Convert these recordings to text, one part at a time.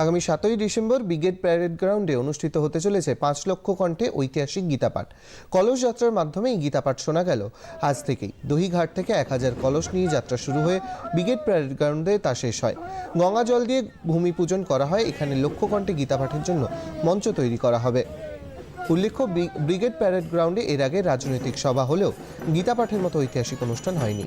আগামী সাতই December brigade parade গ্রাউন্ডে অনুষ্ঠিত হতে চলেছে পাঁচ লক্ষ কণ্ঠে ঐতিহাসিক গীতাপাঠ কলস যাত্রার মাধ্যমে এই গীতাপাঠ শোনা গেল আজ থেকেই দহিঘাট থেকে এক হাজার কলস নিয়ে যাত্রা শুরু হয়ে ব্রিগেড প্যারেড গ্রাউন্ডে তা শেষ হয় গঙ্গা জল দিয়ে ভূমি পূজন করা হয় এখানে লক্ষ কণ্ঠে গীতাপাঠের জন্য মঞ্চ তৈরি করা হবে উল্লেখ্য ব্রি- ব্রিগেড প্যারেড গ্রাউন্ডে এর আগে রাজনৈতিক সভা হলেও গীতাপাঠের মতো ঐতিহাসিক অনুষ্ঠান হয়নি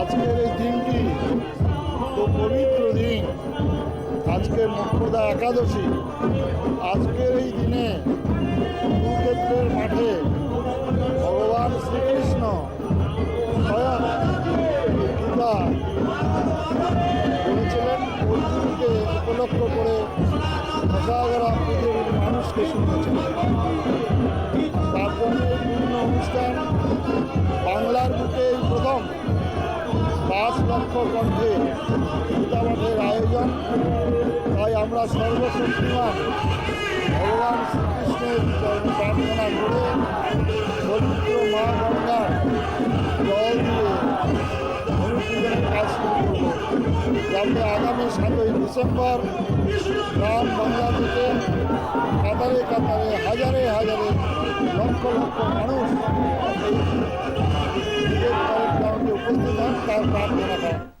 আজকের এই দিনটি তো পবিত্র দিন। আজকের মুখ্যদা একাদশী। আজকের এই দিনে কুরুক্ষেত্রের মাঠে ভগবান শ্রীকৃষ্ণ স্বয়ং গীতা বলেছিলেন, অর্জুনকে উপলক্ষ করে পৃথিবীর মানুষকে শুনেছিলেন লক্ষ কণ্ঠে গীতাপাঠের আয়োজন তাই আমরা সর্বশক্তিমান ভগবান শ্রীকৃষ্ণের প্রার্থনা করে পবিত্র মা গঙ্গার জল দিয়ে অনুপূজনের কাজ শুরু করব যাতে আগামী সাতই ডিসেম্বর গ্রাম বাংলা থেকে কাতারে কাতারে হাজারে হাজারে লক্ষ লক্ষ মানুষ এই ক্রিকেট